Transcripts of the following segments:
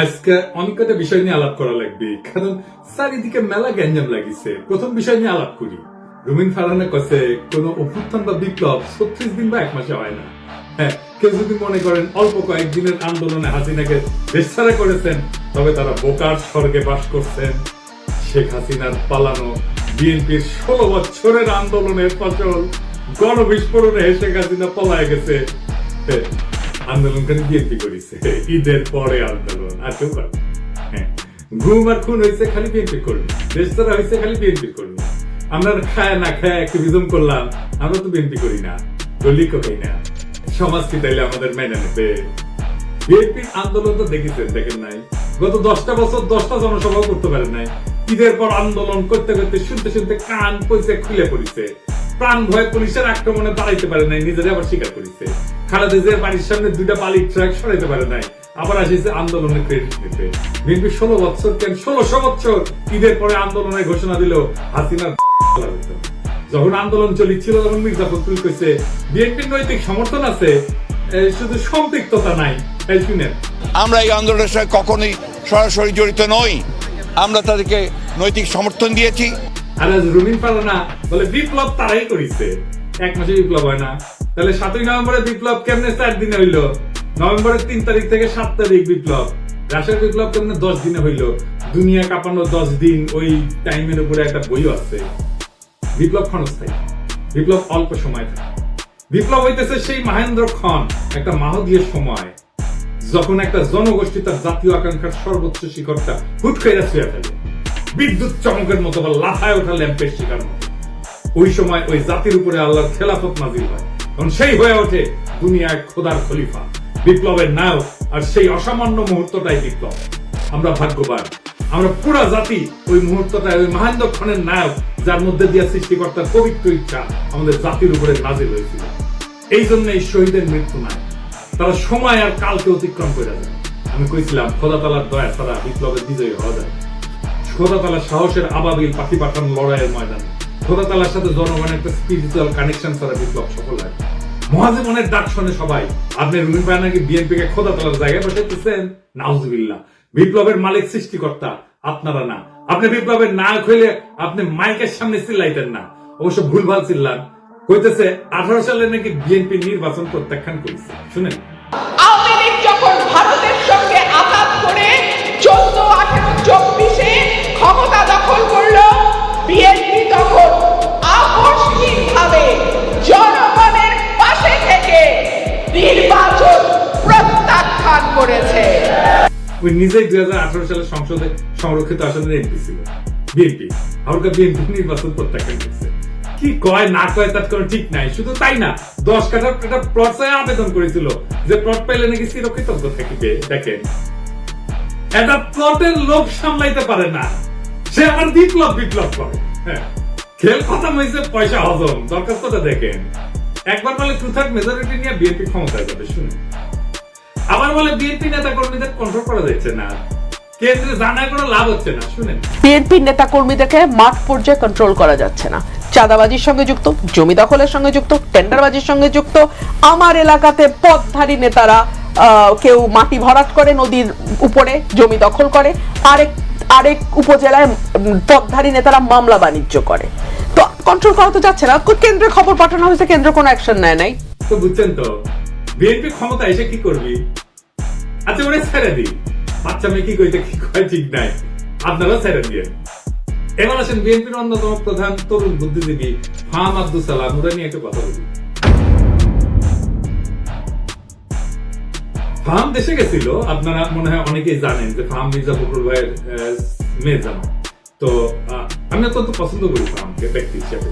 আজকে অনেক কটা বিষয় নিয়ে আলাপ করা লাগবে কারণ চারিদিকে মেলা গ্যাঞ্জাম লাগিছে। প্রথম বিষয় নিয়ে আলাপ করি। রুমিন ফারহানা কাছে কোন অভ্যুত্থান বা বিপ্লব ছত্রিশ দিন বা এক মাসে হয় না। হ্যাঁ কেউ যদি মনে করেন অল্প কয়েকদিনের আন্দোলনে হাসিনাকে করেছেন তবে তারা বোকার স্বর্গে বাস করছেন। শেখ হাসিনার পালানো বিএনপির ষোলো বছরের আন্দোলনের ফসল গণবিস্ফোরণে শেখ হাসিনা পলায় গেছে। হ্যাঁ, আন্দোলনকারী বিএনপি করেছে। ঈদের পরে আন্দোলন আর কেউ করে। হ্যাঁ ঘুম আর খুন হয়েছে খালি বিএনপি করবে দেশ ছাড়া হয়েছে খালি বিএনপি করবে আমরা খায় না খায় অ্যাক্টিভিজম করলাম, আমরা তো বিএনপি করি না গলি করি না। সমাজ কি তাইলে আমাদের মেনে নেবে? বিএনপির আন্দোলন তো দেখেছেন, দেখেন নাই। গত দশটা বছর দশটা জনসভাও করতে পারেন নাই। ঈদের পর আন্দোলন করতে করতে শুনতে শুনতে কান পয়সা খুলে পড়িছে। প্রাণ ভয় পুলিশের আক্রমণে দাঁড়াইতে পারে নাই, নিজেরা আবার স্বীকার করেছে। খালেদের বাড়ির সামনে দুইটা বালির ট্রাক সরাইতে পারে নাই, আবার আসিছে আন্দোলনের ক্রেডিট নিতে। বিএনপি ষোলো বছর কেন, ষোলোশো বছর ঈদের পরে আন্দোলনের ঘোষণা দিল হাসিনার যখন আন্দোলন চলিছিল, তখন মির্জা ফখরুল কইছে, বিএনপির নৈতিক সমর্থন আছে শুধু সম্পৃক্ততা নাই শুনেন। আমরা এই আন্দোলনের সঙ্গে কখনোই সরাসরি জড়িত নই, আমরা তাদেরকে নৈতিক সমর্থন দিয়েছি। আর আজ রুমিন পারানা বলে বিপ্লব তারাই করেছে। এক মাসে বিপ্লব হয় না। তাহলে সাতই নভেম্বরে বিপ্লব কেমনে চার দিনে নভেম্বরের তিন তারিখ থেকে সাত তারিখ বিপ্লব। রাশিয়ার বিপ্লব কেমনে দশ দিনে দুনিয়া কাঁপানো দশ দিন ওই টাইমের উপরে একটা আছে। বিপ্লব ক্ষণস্থায়ী। বিপ্লব অল্প সময় থাকে। বিপ্লব হইতেছে সেই মহেন্দ্র খন একটা মাহদীয় সময়। যখন একটা জনগোষ্ঠী তার জাতীয় আকাঙ্ক্ষার সর্বোচ্চ শিখরটা হুট করে ফেলে। বিদ্যুৎ চমকের মতো বা লাফায় ওঠা ল্যাম্পের শিকার মতো। ওই সময় ওই জাতির উপরে আল্লাহর খেলাফত নাজিল হয়। তখন সেই হয়ে ওঠে দুনিয়ায় খোদার খলিফা, বিপ্লবের নায়ক, আর সেই অসামান্য মুহূর্তটাই বিপ্লব। আমরা ভাগ্যবান। আমরা পুরা জাতি ওই মুহূর্তটায়, ওই মহেন্দ্র ক্ষণের নায়ক, যার মধ্যে দিয়ে সৃষ্টিকর্তার পবিত্র ইচ্ছা আমাদের জাতির উপরে নাজিল হয়েছিল। এই জন্য এই শহীদের মৃত্যু নাই। তারা সময় আর কালকে অতিক্রম করে যায় আমি কইছিলাম খোদা তালার দয়া ছাড়া বিপ্লবের বিজয়ী হওয়া যায় খোদা তালা সাহসের আবাবিল পাখি পাঠান লড়াইয়ের ময়দানে। খোদা তালার সাথে জনগণের একটা স্পিরিচুয়াল কানেকশন ছাড়া বিপ্লব সফল হয়। মহাজীবনের ডাক শোনে সবাই। আপনি রুমি পায় নাকি বিএনপি কে খোদা তালার জায়গায় বসাইতেছেন? নাউজুবিল্লাহ। বিপ্লবের মালিক সৃষ্টিকর্তা, আপনারা না। আপনি বিপ্লবের নায়ক হইলে আপনি মাইকের সামনে চিল্লাইতেন না। অবশ্য ভুলভাল চিল্লান। কইতেছে, আঠারো সালে নাকি বিএনপি নির্বাচন প্রত্যাখ্যান করেছে। শুনেন। ক্ষমতা দখল করল বিএনপি তখন। আকস্মিকভাবে জনগণের পাশে থেকে নির্বাচন প্রত্যাখ্যান করেছে। নিজেই দুই হাজার আঠারো সালে সংসদে সংরক্ষিত আসনের এমপি ছিল। বিএনপি। বিএনপি নির্বাচন প্রত্যাখ্যান করছে। কি কয়, না কয়, তার কোনো ঠিক নাই। শুধু তাই না, দশ কাঠার একটা চাই আবেদন করেছিল যে প্লট পাইলে নাকি চিরকৃতজ্ঞ থাকিবে। দেখেন একটা প্লটের লোক সামলাইতে পারে না। সে আবার বিপ্লব বিপ্লব করে। হ্যাঁ। খেল পয়সা হজম। দরখাস্তটা দেখেন। একবার বলে টু থার্ড মেজরিটি নিয়ে বিএনপি ক্ষমতায় যাবে, শুনুন। আবার বলে বিএনপি নেতা কর্মীদের কন্ট্রোল করা যাচ্ছে না। কেন্দ্রে জানায় কোনো লাভ হচ্ছে না, শুনেন। বিএনপির নেতা কর্মীদেরকে মাঠ পর্যায়ে কন্ট্রোল করা যাচ্ছে না। চাঁদাবাজির সঙ্গে যুক্ত, জমি দখলের সঙ্গে যুক্ত, টেন্ডারবাজির সঙ্গে যুক্ত, আমার এলাকাতে পথধারী নেতারা কেউ মাটি ভরাট করে, নদীর উপরে জমি দখল করে, আরেক আরেক উপজেলায় উম, পথধারী নেতারা মামলা বাণিজ্য করে। তো কন্ট্রোল করা তো যাচ্ছে না। কেন্দ্রে খবর পাঠানো হয়েছে কেন্দ্র কোনো অ্যাকশন নেয় নাই। তো বুঝছেন তো বিএনপি ক্ষমতা এসে কি করবি? আচ্ছা ওরে ছেড়ে দি। বাচ্চা মেয়ে কি কইতে কি কয় ঠিক নাই। আপনারা ছেড়ে দিয়ে। এবার আসেন বিএনপির অন্যতম প্রধান তরুণ বুদ্ধিজীবী ফাহাম আব্দুল সালাম ওরা নিয়ে একটু কথা বলি। ফাহাম দেশে গেছিল, আপনারা মনে হয় অনেকেই জানেন যে ফাহাম মির্জা ফখরুল ভাইয়ের মেয়ে জামা তো আমি অত্যন্ত পছন্দ করি ফাহামকে ব্যক্তি হিসাবে।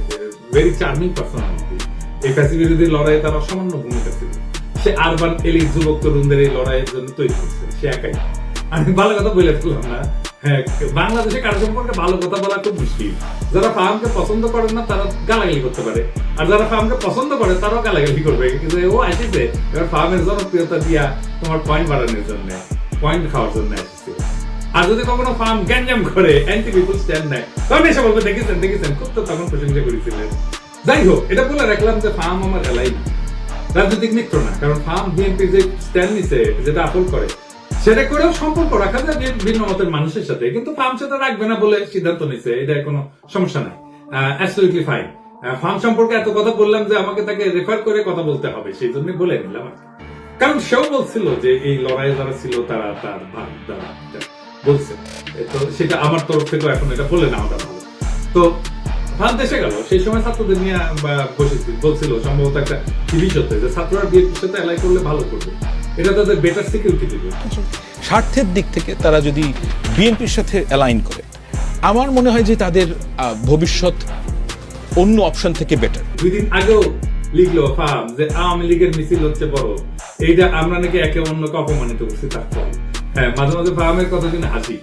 ভেরি চার্মিং পার্সোনালিটি এই ফ্যাসি বিরোধী লড়াইয়ে তার অসামান্য ভূমিকা ছিল। সে আরবান এলি যুবক তরুণদের এই লড়াইয়ের জন্য তৈরি করছে। সে একাই। আমি ভালো কথা বলে ফেললাম না। বাংলাদেশে কারও সম্পর্কে ভালো কথা বলা খুব মুশকিল। যারা ফাহামকে পছন্দ করেন না, তারা গালাগালি করতে পারে। আর যারা ফাহামকে পছন্দ করে, তারাও গালাগালি করবে। কিন্তু ও আসিছে, এবার ফাহামের জনপ্রিয়তা দিয়া তোমার পয়েন্ট বাড়ানোর জন্য পয়েন্ট খাওয়ার জন্য আসছে। আর যদি কখনো ফার্ম গ্যাঞ্জাম করে অ্যান্টি পিপুল স্ট্যান্ড নেয়, তখন এসে বলবে, দেখেছেন দেখেছেন, খুব তো তখন প্রশংসা করেছিলেন। যাই হোক, এটা বলে রাখলাম যে ফার্ম আমার এলাই না। রাজনৈতিক মিত্র না, কারণ ফার্ম বিএনপি যে স্ট্যান্ড নিছে, যেটা আপল করে সেটা করেও সম্পর্ক রাখা যায় ভিন্ন মতের মানুষের সাথে। কিন্তু ফার্ম রাখবে না বলে সিদ্ধান্ত নিছে এটা কোনো সমস্যা নাই। ফাইন ফার্ম সম্পর্কে এত কথা বললাম যে আমাকে তাকে রেফার করে কথা বলতে হবে, সেই জন্য বলে নিলাম কারণ সেও বলছিল যে এই যারা ছিল, তারা তার ভাগ দ্বারা বলছে। তো সেটা আমার তরফ থেকেও এখন এটা বলে না ওটা ভালো তো ফান দেশে গেল, সেই সময় ছাত্রদের নিয়ে বসেছি। বলছিল সম্ভবত একটা টিভি যে ছাত্ররা বিএনপির সাথে করলে ভালো করবে। এটা তাদের বেটার সিকিউরিটি দেবে। স্বার্থের দিক থেকে তারা যদি বিএনপির সাথে অ্যালাইন করে আমার মনে হয় যে তাদের ভবিষ্যৎ অন্য অপশন থেকে বেটার দুই দিন আগেও লিখলো ফার্ম যে আওয়ামী লীগের মিছিল হচ্ছে বড়। এইটা আমরা নাকি একে অন্যকে অপমানিত করছি তার ফল হ্যাঁ মাঝে মাঝে ফার্মের কথা শুনে হাসি।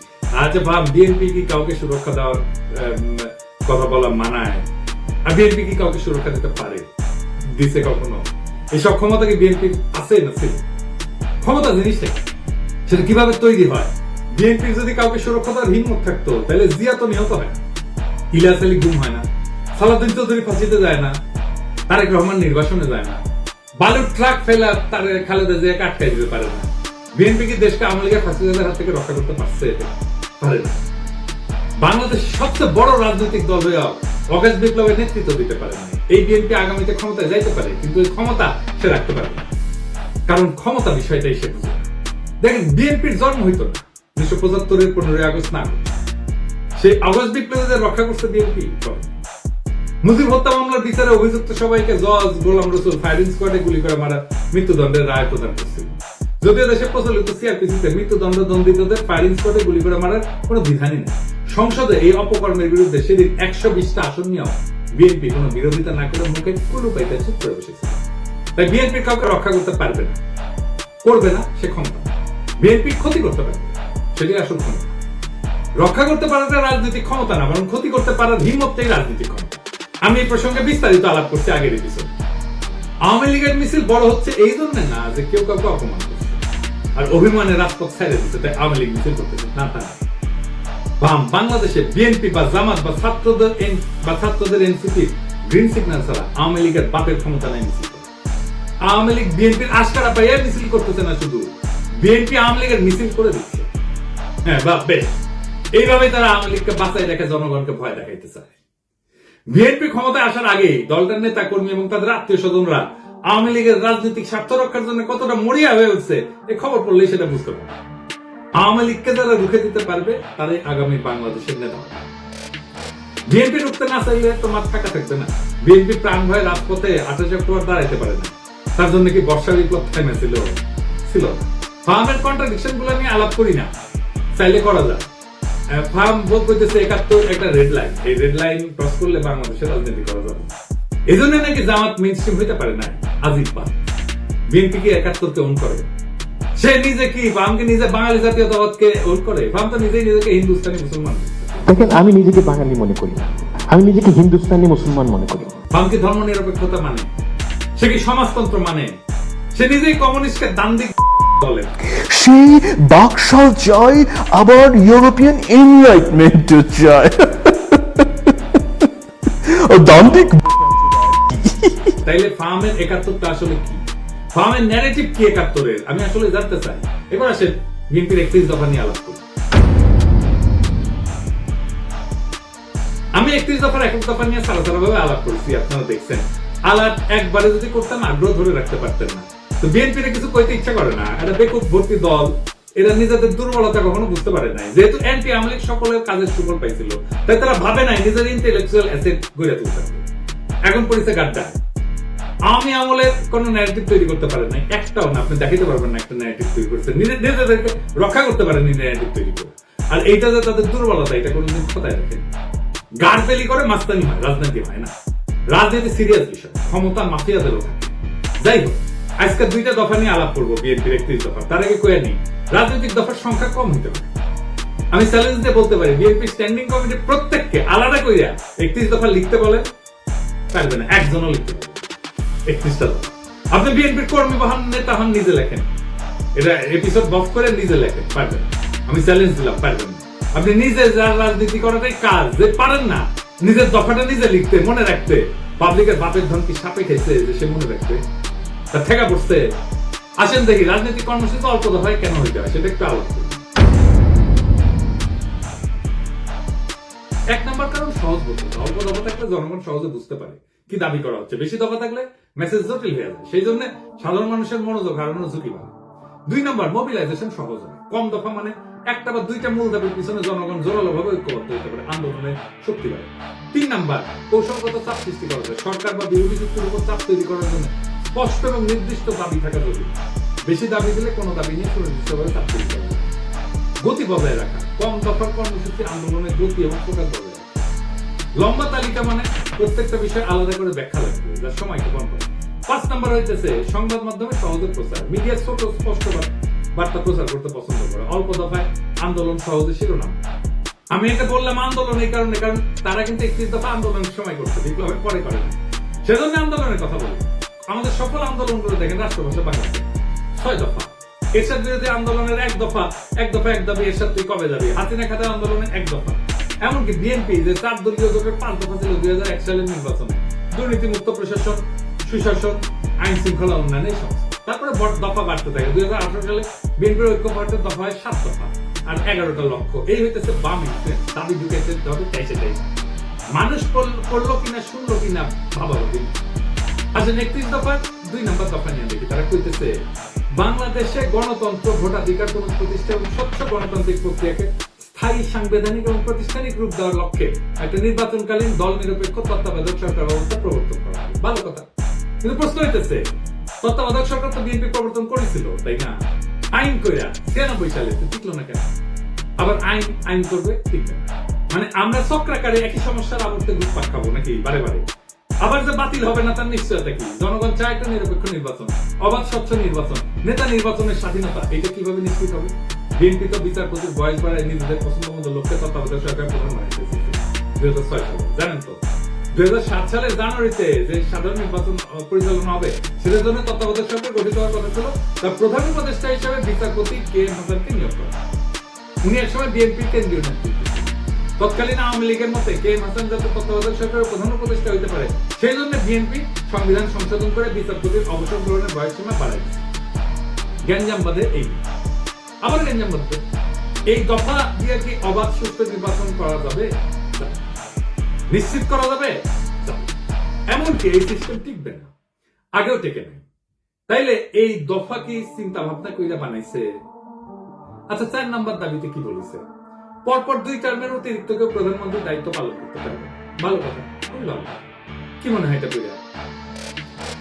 আচ্ছা ফার্ম বিএনপি কি কাউকে সুরক্ষা দেওয়ার কথা বলা মানায়? আর বিএনপি কি কাউকে সুরক্ষা দিতে পারে? দিছে কখনো? এইসব ক্ষমতা কি বিএনপি আছে না ক্ষমতা জিনিসটা? সেটা কীভাবে তৈরি হয়? বিএনপির যদি কাউকে সুরক্ষা দেওয়ার হিম্মত থাকতো, তাহলে জিয়া তো নিহত হয় না। ইলিয়াস আলী গুম হয় না। সালাদিন চৌধুরী ফাঁসিতে যায় না। তারেক রহমান নির্বাচনে যায় না। বালুর ট্রাক ফেলা তার খালেদা জিয়াকে আটকাই দিতে পারে না। বিএনপি কি দেশকে আওয়ামী লীগের ফাঁসিদের হাত থেকে রক্ষা করতে পারছে? পারে না। বাংলাদেশের সবচেয়ে বড় রাজনৈতিক দল হয়েও অগস্ট বিপ্লবের নেতৃত্ব দিতে পারে না। এই বিএনপি আগামীতে ক্ষমতায় যাইতে পারে, কিন্তু এই ক্ষমতা সে রাখতে পারে না। কারণ ক্ষমতা বিষয়টাই সে বুঝে। দেখেন, বিএনপির জন্ম হইতো না, উনিশশো পঁচাত্তরের পনেরোই আগস্ট না সেই আগস্ট বিপ্লবীদের রক্ষা করতে বিএনপি। মুজিব হত্যা মামলার বিচারে অভিযুক্ত সবাইকে জজ, গোলাম রসুল, ফায়ারিং স্কোয়াডে গুলি করে মারা মৃত্যুদণ্ডের রায় প্রদান করছিল যদিও দেশে প্রচলিত সিআরপিসিতে মৃত্যুদণ্ড দণ্ডিতদের ফায়ারিং স্কোয়াডে গুলি করে মারার কোনো বিধানই নেই। সংসদে এই অপকর্মের বিরুদ্ধে সেদিন একশো বিশটা আসন নিয়েও বিএনপি কোনো বিরোধিতা না করে মুখে কুলু পাইতে চুপ করে বসেছে তাই বিএনপি কাউকে রক্ষা করতে পারবে না। করবে না, সে ক্ষমতা বিএনপি ক্ষতি করতে পারবে সেটি আসল ক্ষমতা রক্ষা করতে পারাটা রাজনৈতিক ক্ষমতা না, বরং ক্ষতি করতে পারার হিম্মতটাই রাজনৈতিক ক্ষমতা। আমি এই প্রসঙ্গে বিস্তারিত আলাপ করছি আগের এপিসোড আওয়ামী লীগের মিছিল বড় হচ্ছে এই জন্য না যে কেউ কাউকে অপমান করছে। আর অভিমানে রাজপথ ছেড়ে দিচ্ছে তাই আওয়ামী লীগ মিছিল করতেছে না, তা। বাম, বাংলাদেশে বিএনপি বা জামাত বা ছাত্রদের বা ছাত্রদের এনসিপি গ্রিন সিগন্যাল ছাড়া আওয়ামী লীগের বাপের ক্ষমতা নাই মিছিল। আওয়ামী লীগ বিএনপির আশকারা পাইয়া মিছিল করতেছে না শুধু। বিএনপি আওয়ামী লীগের মিছিল করে দিচ্ছে। হ্যাঁ বেশ এইভাবে তারা আওয়ামী লীগকে বাঁচাই রেখে জনগণকে ভয় দেখাইতে চায়। বিএনপি ক্ষমতায় আসার আগে দলটার নেতা কর্মী এবং তাদের আত্মীয় স্বজনরা আওয়ামী লীগের রাজনৈতিক স্বার্থ রক্ষার জন্য কতটা মরিয়া হয়ে উঠছে এই খবর পড়লেই সেটা বুঝতে পারবে। আওয়ামী লীগকে যারা রুখে দিতে পারবে, তারাই আগামী বাংলাদেশের নেতা। বিএনপি রুখতে না চাইলে তো মাথা ফাঁকা থাকবে না। বিএনপি প্রাণ ভয়ে রাজপথে আঠাশ অক্টোবর দাঁড়াইতে পারে না। তার জন্য কি বর্ষা বিপ্লব থেমেছিল ছিল? ফার্মের কন্ট্রাডিকশনগুলো আমি আলাপ করি না। চাইলে করা যায় ফার্ম বোধ করতেছে একাত্তর একটা রেড লাইন এই রেড লাইন ক্রস করলে বাংলাদেশের রাজনীতি করা যাবে। এই জন্য নাকি জামাত মেন স্ট্রিম হইতে পারে না আজিব পান বিএনপি কি একাত্তরকে অন করে? সে নিজে কি ফার্মকে নিজে বাঙালি জাতীয়তাবাদকে অন করে? ফার্ম তো নিজেই নিজেকে হিন্দুস্তানি মুসলমান দেখেন আমি নিজেকে বাঙালি মনে করি আমি নিজেকে হিন্দুস্তানি মুসলমান মনে করি। ফার্ম কি ধর্ম নিরপেক্ষতা মানে? সে কি সমাজতন্ত্র মানে? সে নিজেই কমিউনিস্টকে দান্দিক বলে। সেই বাকশাল আবার ইউরোপিয়ান চায়। ও তাইলে ফার্মের একাত্তরটা আসলে কি? ফার্মের ন্যারেটিভ কি একাত্তরের? আমি আসলে জানতে চাই। এবার আসেন বিএনপির একত্রিশ দফা নিয়ে আলাপ করি। আমি একত্রিশ দফার একক দফা নিয়ে সারা সারা ভাবে আলাপ করছি আপনারা দেখছেন। আলাপ একবারে যদি করতাম আগ্রহ ধরে রাখতে পারতেন না। তো বিএনপির কিছু কইতে ইচ্ছা করে না। এটা বেকুব ভর্তি দল। এরা নিজেদের দুর্বলতা কখনো বুঝতে পারে নাই। যেহেতু এনটি আমলিক সকলের কাজের সুফল পাইছিল, তাই তারা ভাবে নাই নিজের ইন্টেলেকচুয়াল অ্যাসেট গড়ে তুলতে এখন পরিচয় গাড্ডা। আমি আমলের কোন ন্যারেটিভ তৈরি করতে পারেন নাই। একটাও না, আপনি দেখাতে পারবেন না একটা ন্যারেটিভ তৈরি করছে। নিজে নিজেদেরকে রক্ষা করতে পারেনি ন্যারেটিভ তৈরি করে। আর এইটা যে তাদের দুর্বলতা, এটা কোনোদিন কোথায় রাখেন গাড়পেলি করে মাস্তানি হয়, রাজনীতি হয় না। রাজনীতি সিরিয়াস বিষয়, ক্ষমতা মাফিয়াদেরও থাকে যাই হোক আজকে দুইটা দফা নিয়ে আলাপ করব বিএনপির একত্রিশ দফা। তার আগে কয়ে নেই, রাজনৈতিক দফার সংখ্যা কম হতে পারে। আমি চ্যালেঞ্জ দিয়ে বলতে পারি, বিএনপি স্ট্যান্ডিং কমিটি প্রত্যেককে আলাদা কইরা একত্রিশ দফা লিখতে বলে, পারবে না, একজনও লিখতে পারবে একত্রিশটা দফা। আপনি বিএনপির কর্মী বাহান নেতা হন, নিজে লেখেন। এটা এপিসোড বফ করে নিজে লেখেন পারবেন আমি চ্যালেঞ্জ দিলাম পারবেন আপনি নিজে যার রাজনীতি করাটাই কাজ, যে পারেন না নিজের দফাটা নিজে লিখতে, মনে রাখতে। পাবলিকের বাপের ধন কি সাপে খেয়েছে যে সে মনে রাখতে তার ঠেকা পড়ছে। আসেন দেখি, রাজনৈতিক কর্মসূচি অল্প দফায় কেন হইতে হয় সেটা একটু আলোচনা এক নম্বর কারণ, সহজ বলতে অল্প দফা থাকলে জনগণ সহজে বুঝতে পারে কি দাবি করা হচ্ছে। বেশি দফা থাকলে মেসেজ জটিল হয়ে যায়। সেই জন্য সাধারণ মানুষের মনোযোগ হারানোর ঝুঁকি বাড়ে। দুই নম্বর মোবিলাইজেশন সহজ হয়। কম দফা মানে একটা বা দুইটা মূল দাবির পিছনে জনগণ জোরালো ভাবে ঐক্যবদ্ধ হতে পারে, আন্দোলনে শক্তি বাড়ে। তিন নাম্বার, কৌশলগত চাপ সৃষ্টি করা যায়। সরকার বা বিরোধী যুক্তির উপর চাপ তৈরি করার জন্য স্পষ্ট এবং নির্দিষ্ট দাবি থাকা জরুরি। বেশি দাবি দিলে কোনো দাবি নিয়ে সুনির্দিষ্টভাবে চাপ তৈরি করা গতি বজায় রাখা, কম দফার কর্মসূচি আন্দোলনের গতি এবং প্রকাশ বজায় রাখা। লম্বা তালিকা মানে প্রত্যেকটা বিষয় আলাদা করে ব্যাখ্যা লাগবে যার সময়কে কম পাঁচ নাম্বার হইতেছে সংবাদ মাধ্যমে সহজে প্রচার। মিডিয়া ছোট স্পষ্ট বা- বার্তা প্রচার করতে পছন্দ করে। অল্প দফায় আন্দোলন সহজে শিরোনাম। আমি এটা বললাম আন্দোলন এই কারণে, কারণ তারা কিন্তু একত্রিশ দফা আন্দোলনের সময় করছে বিপ্লবের পরে করে না। সেজন্য আন্দোলনের কথা বলি। আমাদের সফল আন্দোলনগুলো দেখেন, রাষ্ট্রভাষা বাংলা ছয় দফা। এরশাদ বিরোধী আন্দোলনের এক দফা এক দফা, এক দাবি, এরশাদ তুই কবে যাবি? হাসিনা খাতা আন্দোলনের এক দফা। এমনকি বিএনপি যে চার দলীয় জোটের পাঁচ দফা ছিল দুই হাজার এক সালের নির্বাচনে। দুর্নীতি মুক্ত প্রশাসন, সুশাসন আইন শৃঙ্খলা উন্নয়ন সমস্ত। তারপরে দফা বাড়তে থাকে। দুই হাজার আঠারো সালে বিএনপির ঐক্য পার্টির দফা হয় সাত দফা আর এগারোটা লক্ষ্য। এই হইতেছে বাম দাবি ঢুকেছে হবে তেইশে তেইশ মানুষ পড়ল কিনা, শুনলো কিনা, ভাবা হবে আচ্ছা একত্রিশ দফা, দুই নম্বর দফা নিয়ে দেখি। তারা কইতেছে, বাংলাদেশে গণতন্ত্র, ভোটাধিকার কোন প্রতিষ্ঠা এবং স্বচ্ছ গণতান্ত্রিক প্রক্রিয়াকে স্থায়ী সাংবিধানিক এবং প্রাতিষ্ঠানিক রূপ দেওয়ার লক্ষ্যে একটা নির্বাচনকালীন দল নিরপেক্ষ তত্ত্বাবধায়ক সরকার ব্যবস্থা প্রবর্তন করা ভালো কথা। কিন্তু প্রশ্ন হইতেছে তত্ত্বাবধায়ক সরকার তো বিএনপি প্রবর্তন করেছিল, তাই না? আইন কইরা সালে তো টিকলো না কেন? আবার আইন আইন করবে, ঠিক না। মানে আমরা চক্রাকারে একই সমস্যার আবর্তে ঘুরপাক খাব নাকি বারে বারে? আবার যে বাতিল হবে না তার নিশ্চয়তা কি? জনগণ চায় একটা নিরপেক্ষ নির্বাচন, অবাধ স্বচ্ছ নির্বাচন, নেতা নির্বাচনের স্বাধীনতা, এটা কীভাবে নিশ্চিত হবে? বিএনপি তো বিচারপতির বয়স বাড়ায় নিজেদের পছন্দ মতো লোককে তত্ত্বাবধায়ক সরকার প্রধান বানাইতে দুই হাজার ছয় সালে। জানেন তো? দুই হাজার সাত সালের জানুয়ারিতে যে সাধারণ নির্বাচন পরিচালনা হবে, সেটার জন্য তত্ত্বাবধায়ক সরকার গঠিত হওয়ার কথা ছিল। তার প্রধান উপদেষ্টা হিসেবে বিচারপতি কে হাসানকে নিয়োগ করা। উনি একসময় বিএনপির কেন্দ্রীয় নেতৃত্ব তৎকালীন আওয়ামী লীগের মতে কে এম হাসান যাতে তত্ত্বাবধায়ক সরকারের প্রধান উপদেষ্টা হইতে পারে, সেই জন্য বিএনপি সংবিধান সংশোধন করে বিচারপতির অবসর গ্রহণের বয়সসীমা বাড়াই গ্যাঞ্জাম বাদে এই আবার গ্যাঞ্জাম বাদে। এই দফা দিয়ে কি অবাধ সুস্থ নির্বাচন করা যাবে। নিশ্চিত করা যাবে। এমনকি এই সিস্টেম টিকবে না। আগেও টেকে নাই। তাইলে এই দফা কি চিন্তা ভাবনা কইরা বানাইছে? আচ্ছা চার নাম্বার দাবিতে কি বলেছে? পরপর দুই টার্মের অতিরিক্ত কেউ প্রধানমন্ত্রীর দায়িত্ব পালন করতে পারবে ভালো কথা। কি মনে হয় এটা কইরা?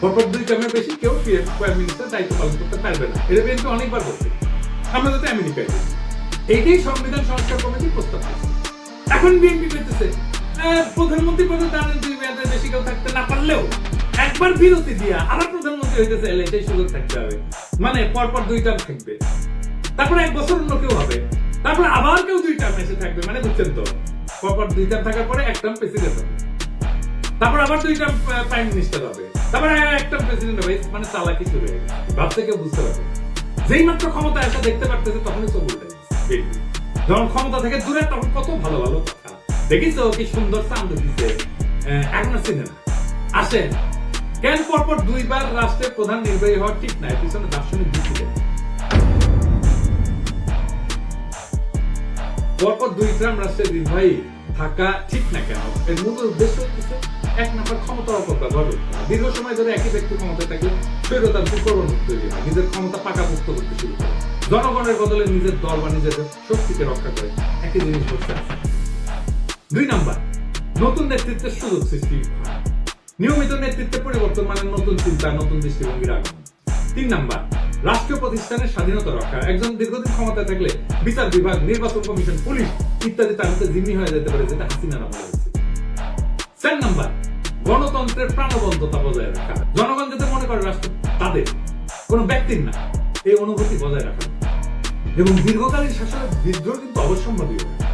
পরপর দুই টার্মের বেশি কেউ প্রাইম মিনিস্টার দায়িত্ব পালন করতে পারবে না। এটা বিএনপি অনেকবার বলছে। আমরা যাতে আমেরিকায় এইটাই সংবিধান সংস্কার কমিটি প্রস্তাব এখন বিএনপি পেতেছে প্রধানমন্ত্রী পদে দাঁড়ান দুই মেয়াদের বেশি কেউ থাকতে না পারলেও একবার বিরতি দিয়া আবার প্রধানমন্ত্রী হইতেছে, এলে সেই সুযোগ থাকতে হবে। মানে পরপর দুই টার্ম থাকবে। তারপরে এক বছর অন্য কেউ হবে। তারপরে আবার কেউ দুই টার্ম এসে থাকবে মানে বুঝছেন তো? পরপর দুই টার্ম থাকার পরে এক টার্ম প্রেসিডেন্ট হবে। তারপর আবার দুই টার্ম প্রাইম মিনিস্টার হবে। তারপরে এক টার্ম প্রেসিডেন্ট হবে মানে চালাকি শুরু হয়ে গেছে। ভাবতে কেউ বুঝতে পারবে যেই মাত্র ক্ষমতা এসে দেখতে পারতেছে, তখনই চোখ উঠে যখন ক্ষমতা থেকে দূরে, তখন কত ভালো ভালো দেখিস কি সুন্দর দিছে। আহ, এখনও চিনে না। আসেন। কেন পরপর দুইবার রাষ্ট্রের প্রধান নির্বাহী হওয়া ঠিক নাই? পিছনে দার্শনিক দেয়। পরপর দুই ট্রাম রাষ্ট্রের নির্বাহী থাকা ঠিক না কেন? এর মূল উদ্দেশ্য হচ্ছে এক নম্বর ক্ষমতার অপব্যবহার দীর্ঘ সময় ধরে একই ব্যক্তি ক্ষমতায় থাকলে স্বৈরতান্ত্রিক প্রবণতা তৈরি হয় নিজের ক্ষমতা পাকাপোক্ত করতে শুরু করে। জনগণের বদলে নিজের দল বা নিজের শক্তিকে রক্ষা করে। একই জিনিস হচ্ছে। দুই নাম্বার, নতুন নেতৃত্বের সুযোগ সৃষ্টি। নিয়মিত নেতৃত্বে পরিবর্তন মানে নতুন চিন্তা, নতুন দৃষ্টিভঙ্গির আগমন। তিন নাম্বার, রাষ্ট্রীয় প্রতিষ্ঠানের স্বাধীনতা রক্ষা। একজন দীর্ঘদিন ক্ষমতায় থাকলে বিচার বিভাগ, নির্বাচন কমিশন, পুলিশ ইত্যাদি তার হাতে জিম্মি হয়ে যেতে পারে, যেটা হাসিনা হয়েছে। চার নাম্বার, গণতন্ত্রের প্রাণবন্ততা বজায় রাখা। জনগণ যাতে মনে করে রাষ্ট্র, তাদের। কোন ব্যক্তির না, এই অনুভূতি বজায় রাখা। এবং দীর্ঘকালীন শাসনের বিদ্রোহ কিন্তু অবশ্যম্ভাবী হবে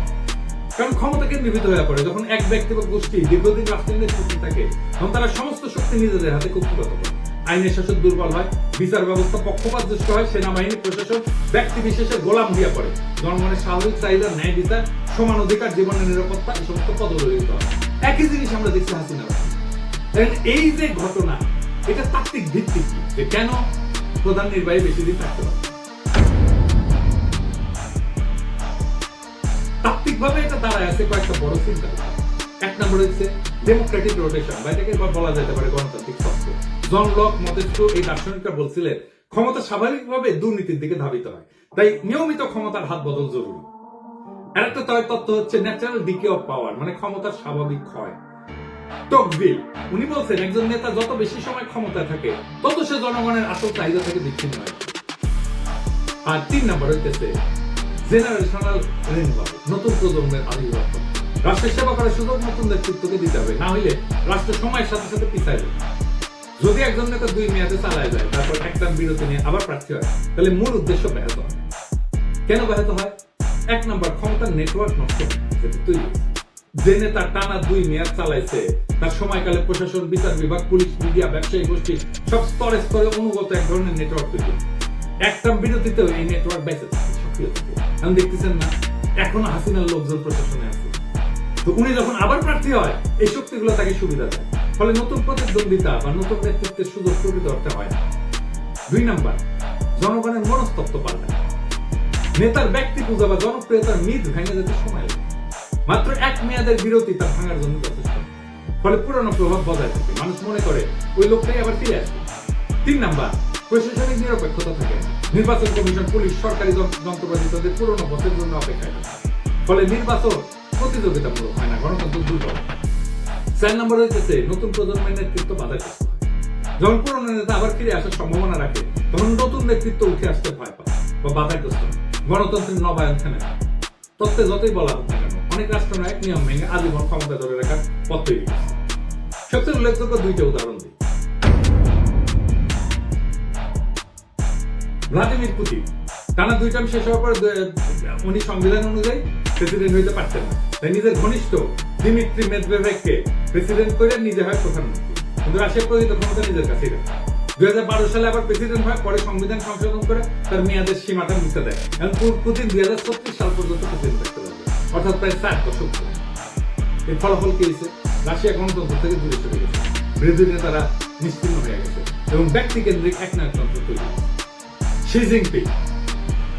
কারণ ক্ষমতা কেন্দ্রীভূত হয়ে পড়ে। যখন এক ব্যক্তি বা গোষ্ঠী দীর্ঘদিন রাষ্ট্রের নেতৃত্বে থাকে, তখন তারা সমস্ত শক্তি নিজেদের হাতে কুক্ষিগত করে। আইনের শাসন দুর্বল হয়, বিচার ব্যবস্থা পক্ষপাত দুষ্ট হয়, সেনাবাহিনী প্রশাসন ব্যক্তি বিশেষের গোলাম দিয়া পড়ে। জনগণের স্বাভাবিক চাহিদা, ন্যায় বিচার, সমান অধিকার, জীবনের নিরাপত্তা, এই সমস্ত পদদলিত হয়। একই জিনিস আমরা দেখছি হাসিনা এই যে ঘটনা, এটা তাত্ত্বিক ভিত্তি কি যে কেন প্রধান নির্বাহী বেশি দিন থাকতে পারে? তাত্ত্বিকভাবে এটা দাঁড়ায় আছে কয়েকটা বড় চিন্তা এক নম্বর হচ্ছে ডেমোক্রেটিক রোটেশন বা এটাকে এবার বলা যেতে পারে গণতান্ত্রিক তত্ত্ব জন লক মতেস্কো এই দার্শনিকরা বলছিলেন, ক্ষমতা স্বাভাবিকভাবে দুর্নীতির দিকে ধাবিত হয়। তাই নিয়মিত ক্ষমতার হাত বদল জরুরি। আর একটা তয় তত্ত্ব হচ্ছে ন্যাচারাল ডিকে অফ পাওয়ার মানে ক্ষমতার স্বাভাবিক ক্ষয়। টকভিল উনি বলছেন, একজন নেতা যত বেশি সময় ক্ষমতায় থাকে, তত সে জনগণের আসল চাহিদা থেকে বিচ্ছিন্ন হয়। আর তিন নম্বর হইতেছে জেনারেশনাল নতুন প্রজন্মের রাষ্ট্রের সেবা করার সুযোগ নতুন নেতৃত্বকে দিতে হবে। না রাষ্ট্র সময়ের সাথে সাথে যদি একজন নেতা দুই মেয়াদে চালায় যায়, তারপর একটা বিরতি নিয়ে আবার প্রার্থী হয়, তাহলে মূল উদ্দেশ্য ব্যাহত হয়। কেন ব্যাহত হয়? এক নম্বর, ক্ষমতার নেটওয়ার্ক নষ্ট তৈরি। যে নেতা টানা দুই মেয়াদ চালাইছে, তার সময়কালে প্রশাসন, বিচার বিভাগ, পুলিশ, মিডিয়া, ব্যবসায়ী, গোষ্ঠী সব স্তরে স্তরে অনুগত এক ধরনের নেটওয়ার্ক তৈরি। হয়েছে। একটা বিরতিতেও এই নেটওয়ার্ক বেঁচে এখন দেখতেছেন না, এখনও হাসিনার লোকজন প্রশাসনে আছে। তো উনি যখন আবার প্রার্থী হয়, এই শক্তিগুলো তাকে সুবিধা দেয়। ফলে নতুন প্রতিদ্বন্দ্বিতা বা নতুন নেতৃত্বের সুযোগ প্রকৃত অর্থে হয় দুই নাম্বার, জনগণের মনস্তত্ব পাল্টায় নেতার ব্যক্তি পূজা বা জনপ্রিয়তার মিথ ভেঙে যেতে সময় লাগে। মাত্র এক মেয়াদের বিরতি তা ভাঙার জন্য যথেষ্ট। ফলে পুরনো প্রভাব বজায় থাকে। মানুষ মনে করে, ওই লোকটাই আবার ফিরে আসবে। তিন নাম্বার প্রশাসনিক নিরপেক্ষতা থাকে। নির্বাচন কমিশন, পুলিশ, সরকারি যন- যন্ত্রপাতি তাদের পুরনো পথের জন্য অপেক্ষায় ফলে নির্বাচন প্রতিযোগিতামূলক হয় না, গণতন্ত্র দুর্বল চার নম্বর হইতেছে, নতুন প্রজন্মের নেতৃত্ব হয়। যখন পুরনো নেতা আবার ফিরে আসার সম্ভাবনা রাখে, তখন নতুন নেতৃত্ব উঠে আসতে ভয় পায় বা বাধাগ্রস্ত। গণতন্ত্রের নবায়ন থেমে। তত্ত্বে যতই বলা হোক না কেন, অনেক রাষ্ট্রনায়ক নিয়ম ভেঙে আজীবন ক্ষমতা ধরে রাখার পথ তৈরি সবচেয়ে উল্লেখযোগ্য দুইটা উদাহরণ। Vladimir Putin. টানা দুই টার্ম শেষ হওয়ার পর উনি সংবিধান অনুযায়ী প্রেসিডেন্ট হইতে পারতেন না। তাই নিজের ঘনিষ্ঠ দিমিত্রি মেদভেভকে প্রেসিডেন্ট করে নিজে হয় প্রধানমন্ত্রী। কিন্তু রাশিয়া প্রকৃত ক্ষমতা নিজের কাছেই রাখে দুই হাজার বারো সালে আবার প্রেসিডেন্ট হয়, পরে সংবিধান সংশোধন করে তার মেয়াদের সীমাটা মুছে দেয়। এবং পুতিন দুই হাজার ছত্রিশ সাল পর্যন্ত প্রেসিডেন্ট থাকতে পারবে। অর্থাৎ প্রায় চার দশক। এর ফলাফল কি হয়েছে? রাশিয়া গণতন্ত্র থেকে দূরে সরে গেছে। বিরোধী নেতারা নিশ্চিন্ন হয়ে গেছে। এবং ব্যক্তি কেন্দ্রিক একনায়কতন্ত্র তৈরি শি জিনপিং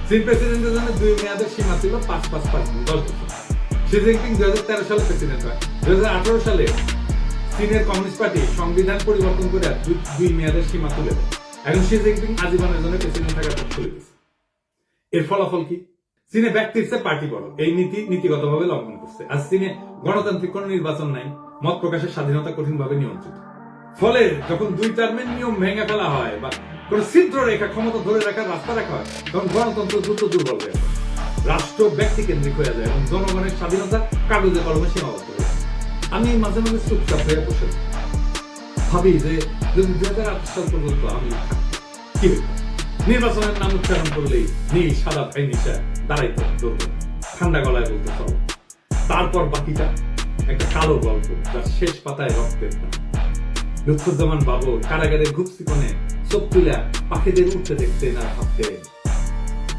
চীন প্রেসিডেন্টের জন্য দুই মেয়াদের সীমা ছিল পাঁচ পাঁচ পাঁচ, দশ বছর। শি জিনপিং দুই হাজার তেরো সালে প্রেসিডেন্ট হয়। দুই হাজার আঠারো সালে চীনের কমিউনিস্ট পার্টি সংবিধান পরিবর্তন করে দুই- মেয়াদের সীমা তুলে দেয়। এখন শি জিনপিং আজীবনের জন্য প্রেসিডেন্ট থাকার পথ খুলে গেছে এর ফলাফল কি? চীনে ব্যক্তির চেয়ে পার্টি বড়। এই নীতি নীতিগতভাবে লঙ্ঘন করছে। আর চীনে গণতান্ত্রিক কোনো নির্বাচন নাই, মত প্রকাশের স্বাধীনতা কঠিনভাবে নিয়ন্ত্রিত। ফলে যখন দুই টার্মের নিয়ম ভেঙে ফেলা হয় বা ছিদ্র রেখা ক্ষমতা ধরে রাখার রাস্তা রাখা হয়। গণতন্ত্র দ্রুত দুর্বল হয়ে রাষ্ট্র ব্যক্তি কেন্দ্রিক হয়ে যায় এবং জনগণের স্বাধীনতা কাগজে কলমে সীমাবদ্ধ হয়ে। আমি মাঝে মাঝে চুপচাপ হয়ে বসে ভাবি যে যদি হাজার আট সাল পর্যন্ত আমি কি নির্বাচনের নাম উচ্চারণ করলেই নীল, সাদা ভাই নিশা দাঁড়াইতো দৌড়তো ঠান্ডা গলায় বলতে, চলো। তারপর বাকিটা একটা কালো গল্প যার শেষ পাতায় রক্তের। লুৎফুজ্জামান বাবর কারাগারে ঘুপসি কোণে চোখ তুলে পাখিদের উঠতে দেখতেন আর ভাবতেন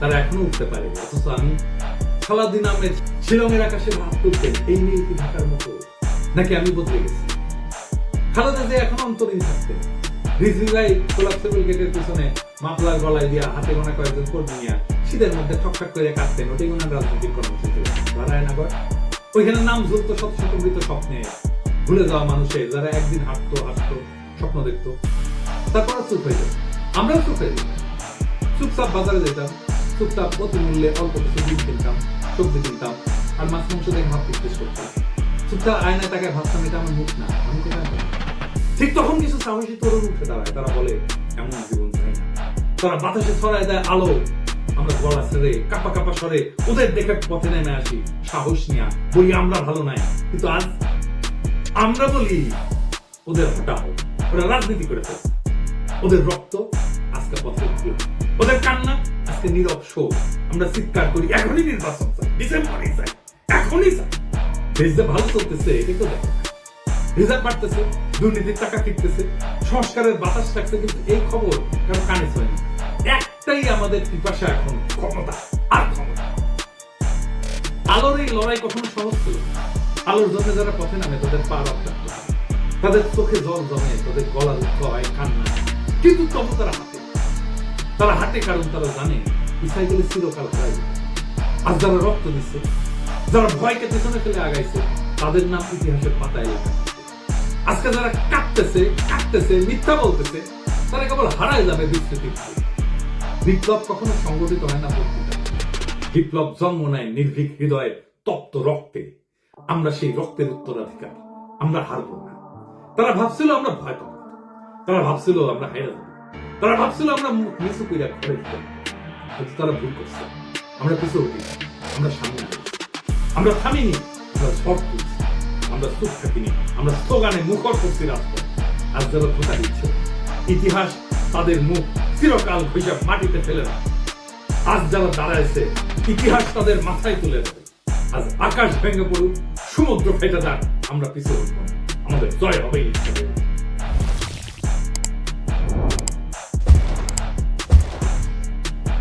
তারা এখনও উঠতে পারে অথচ আমি সালাদিন আহমেদ শিলংয়ের আকাশে ভাব তুলতেন এই নিয়ে কি ঢাকার মতো? নাকি আমি বদলে গেছি? খালেদা যে এখন অন্তরীণ থাকতেন রিজভি ভাই কোলাপসেবল গেটের পিছনে গলায় হাতে গোনা কয়েকজন কর্মী নিয়া শীতের মধ্যে ঠকঠাক করে কাটতেন ওটাই ওনার রাজনৈতিক কর্মসূচি নারায়ণনগর ওইখানে নাম ঝুলতো শত শত মৃত স্বপ্নে। ভুলে যাওয়া মানুষের যারা একদিন হাঁটতো হাসতো স্বপ্ন দেখতো, তারপর চুপ হয়ে যেত। আমরাও চুপ হয়ে যেতাম। চুপচাপ বাজারে যেতাম, চুপচাপ অতি মূল্যে অল্প কিছু ডিম কিনতাম, সবজি কিনতাম, আর মাছ, মাংস দেখে ভাত জিজ্ঞেস করতাম। চুপচাপ আয়নায় তাকায় ভাবতাম, এটা আমার মুখ না, আমি কোথায় ঠিক তখন কিছু সাহসী তরুণ উঠে দাঁড়ায়। তারা বলে, এমন জীবন চাই তারা বাতাসে ছড়ায় দেয় আলো, আমরা গলা ছেড়ে কাপা কাপা সরে ওদের দেখে পথে নেমে আসি। সাহস নিয়া, বলি আমরা ভালো নাই। কিন্তু আজ আমরা বলি ওদের হটাও ওরা রাজনীতি করে ফেলছে ওদের রক্ত আজকে পথে ওদের কান্না আজকে নীরব শোক। আমরা চিৎকার করি, এখনই নির্বাচন চাই, ডিসেম্বরই চাই, এখনই চাই। দেশ যে ভালো চলতেছে এটা তো দেখে, রিজার্ভ বাড়তেছে, দুর্নীতির টাকা ফিরতেছে, সংস্কারের বাতাস থাকছে, কিন্তু এই খবর কারও কানে ছয় একটাই আমাদের পিপাসা এখন, ক্ষমতা, আর ক্ষমতা। আলোর এই লড়াই কখনো সহজ ছিল না। আলোর জন্য যারা পথে নামে, তাদের পা রক্তাক্ত তাদের চোখে জল জমে, তাদের গলা দুঃখ হয়, কান্না কিন্তু তবু তারা হাতে তারা হাঁটে কারণ তারা জানে এই সাইকেলে চিরকাল হারাই আর যারা রক্ত দিচ্ছে যারা ভয়কে পেছনে ফেলে আগাইছে, তাদের নাম ইতিহাসের পাতায় লেখা আজকে যারা কাঁদতেছে কাঁদতেছে, মিথ্যা বলতেছে, তারা কেবল হারায় যাবে বিস্তৃতির বিপ্লব কখনো সংগঠিত হয় না বিপ্লব জন্ম নেয় নির্ভীক হৃদয়ে তপ্ত রক্তে। আমরা সেই রক্তের উত্তরাধিকার, আমরা হারব না। তারা ভাবছিল আমরা ভয় পাবো তারা ভাবছিল আমরা হেরে যাব তারা ভাবছিল আমরা নিচু কইরা ঘরে কিন্তু তারা ভুল করছে। আমরা পিছু উঠি আমরা সামনে আমরা থামিনি, আমরা তুলছি। আমরা চুপ থাকিনি, আমরা স্লোগানে মুখর করছি রাজপথ আজ যারা ধোকা দিচ্ছে, ইতিহাস তাদের মুখ চিরকাল ঘুষে মাটিতে ফেলে না আজ যারা দাঁড়াইছে, ইতিহাস তাদের মাথায় তুলে দেবে আজ আকাশ ভেঙে পড়ুক সমুদ্র ফেটে যাক আমরা পিছিয়ে উঠবো। আমাদের জয় হবে ইনশাআল্লাহ